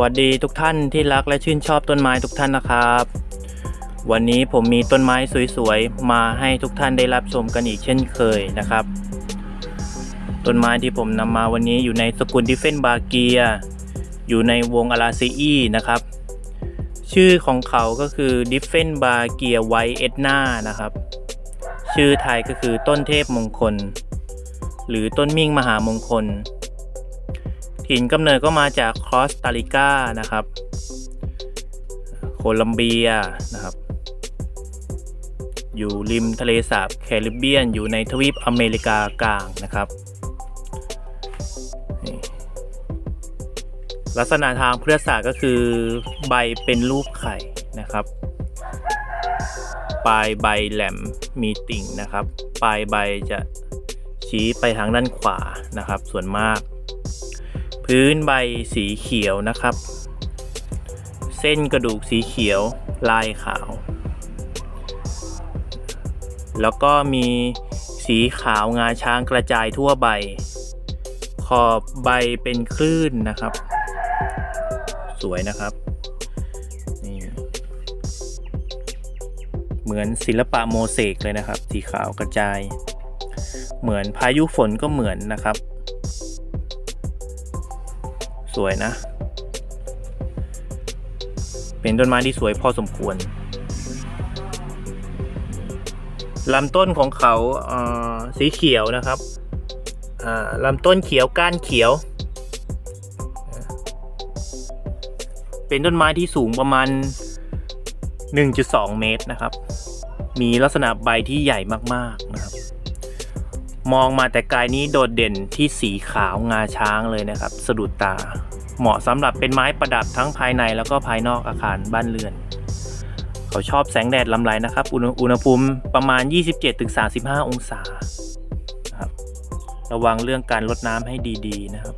วัสดีทุกท่านที่รักและชื่นชอบต้นไม้ทุกท่านนะครับ วันนี้ผมมีต้นไม้สวยๆ มาให้ทุกท่านได้รับชมกันอีกเช่นเคยนะครับ ต้นไม้ที่ผมนำมาวันนี้อยู่ในสกุลดิเฟนบาเกีย อยู่ในวงอาราซีอีนะครับ ชื่อของเขาก็คือดิเฟนบาเกียไวเอ็ดนานะครับ ชื่อไทยก็คือต้นเทพมงคล หรือต้นมิ่งมหามงคล ถิ่นกำเนิดก็มาจากคอสตาริกานะครับ โคลัมเบียนะครับ อยู่ริมทะเลสาบแคริบเบียน อยู่ในทวีปอเมริกากลางนะครับ ลักษณะทางพุทธศาสตร์ก็คือใบเป็นรูปไข่นะครับ ปลายใบแหลมมีติ่งนะครับ ปลายใบจะชี้ไปทางด้านขวานะครับ ส่วนมาก พื้นใบสีเขียวนะครับ เส้นกระดูกสีเขียวลายขาว แล้วก็มีสีขาวงาช้างกระจายทั่วใบ ขอบใบเป็นคลื่นนะครับ สวยนะครับนี่เหมือนศิลปะโมเสกเลยนะครับ สีขาวกระจาย เหมือนพายุฝนก็เหมือนนะครับ สวยนะ เป็นต้นไม้ที่สวยพอสมควรลำต้นของเขาเสีเขียวนะครับลำต้นเขียวก้านเขียว เป็นต้นไม้ที่สูงประมาณ 1.2 เมตรนะครับ มีลักษณะใบที่ใหญ่มาก ๆ นะครับ มองมาแต่ไกลนี้โดดเด่นที่สีขาวงาช้างเลยนะครับ สะดุดตา เหมาะสำหรับเป็นไม้ประดับทั้งภายในแล้วก็ภายนอกอาคารบ้านเรือน เขาชอบแสงแดดลำไรนะครับ อุณหอุณหภูมิประมาณ 27-35 องศาครับระวังเรื่องการลดน้ำให้ดีๆนะครับ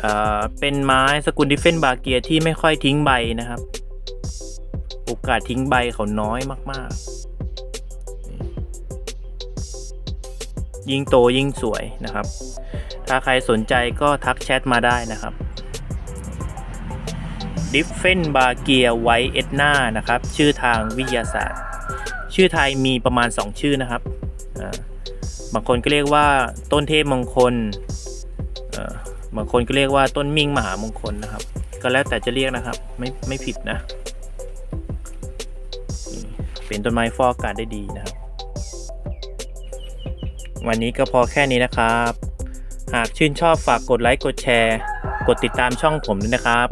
เเป็นไม้สกุลดิเฟนบาเกียที่ไม่ค่อยทิ้งใบนะครับ โอกาสทิ้งใบเขาน้อยมากๆ ยิ่งโตยิ่งสวยนะครับ ถ้าใครสนใจก็ทักแชทมาได้นะครับดิฟเฟนบาเกียไวเอ็ดนานะครับ ชื่อทางวิทยาศาสตร์ ชื่อไทยมีประมาณ 2 ชื่อนะครับ บางคนก็เรียกว่าต้นเทพมงคล บางคนก็เรียกว่าต้นมิ่งมหามงคลนะครับ ก็แล้วแต่จะเรียกนะครับ ไม่ไม่ผิดนะ เป็นต้นไม้ฟอกอากาศได้ดีนะครับ วันนี้ก็พอแค่นี้นะครับ หากชื่นชอบฝากกดไลค์กดแชร์ กดติดตามช่องผมด้วยนะครับ